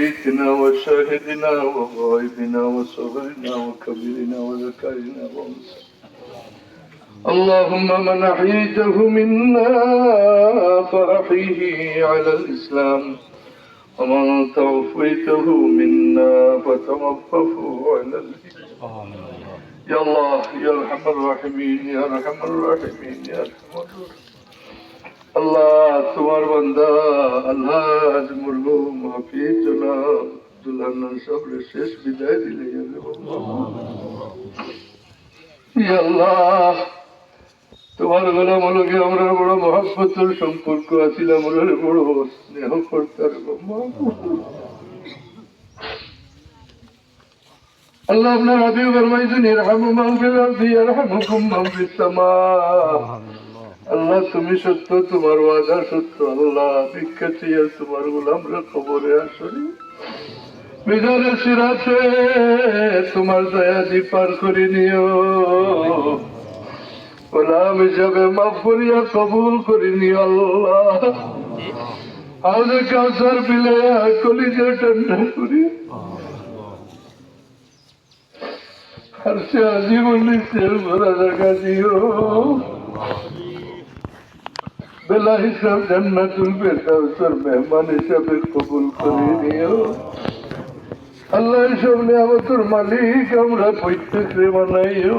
شهيدنا وشاهدنا وغائبنا وصغرنا وكبيرنا وذكرنا وأنثى. اللهم من أحييته منا فأحيه على الإسلام ومن توفيته منا فتوفه على الإسلام. يا الله يا أرحم الراحمين يا أرحم الراحمين يا أرحم الراحمين. আল্লাহ, তোমার বান্দা, আল্লাহ মরহুম হাফিজ জনাব দুলহান্নান সাহেবের শেষ বিদায় দিলে আল্লাহ। তোমার গোলাম লগে আমরা বড় মহাব্বতর সম্পর্ক আছিল আমরা বড় স্নেহ করতার আল্লাহ আপনার হাবিব ফরমাইছেন, ইরহামু ফিল আরদি ইয়ারহামুকুম মান ফিস সামা। আল্লাহ, তুমি সত্য, তোমার ওয়াদা সত্য। আল্লাহ চেয়ে তোমার গোলামরা খবরে আসনি। বিধানের সিরাতে তোমার দয়া দি পার করে নিও। গোলাম হিসাবে মাফ করিয়া কবুল করে নিও আল্লাহ। হাউজে কাউসার পিলে কলিজে ঠান্ডা করি আর সে আজীবন নিশ্চয় ভরা জায়গা দিও। বেলা হিসাব জান্নাতুল ফেরদাউসের মেহমান হিসাবে কবুল করে নিও। আল্লাহ হিসাব নিয়ামতের মালিক আমরা প্রত্যেকে বানাইও।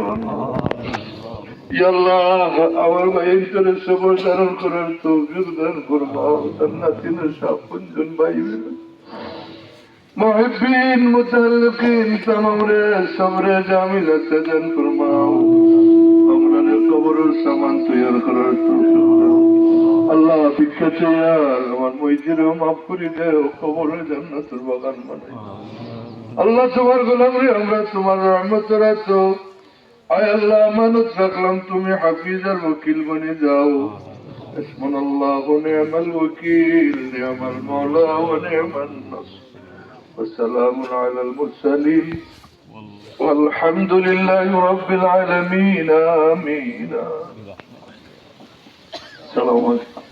আমরা কবর সামান তৈরি করার তো দাও আল্লাহ ভিক্ষা চেয়ে আমার মইজিরেও মাফ করে দেও কবরে জান্নাতের বাগান বানাই আল্লাহ তোমার গোলাম রে আমরা তোমার রহমতের তো আয় আল্লাহ আমানত রাখলাম তুমি হাফিজ আর ওকিল বনে যাও اسمنا الله ونعم الوكيل نعم المولى ونعم النصر وسلام على المرسلين والحمد لله رب العالمين آمين السلام عليكم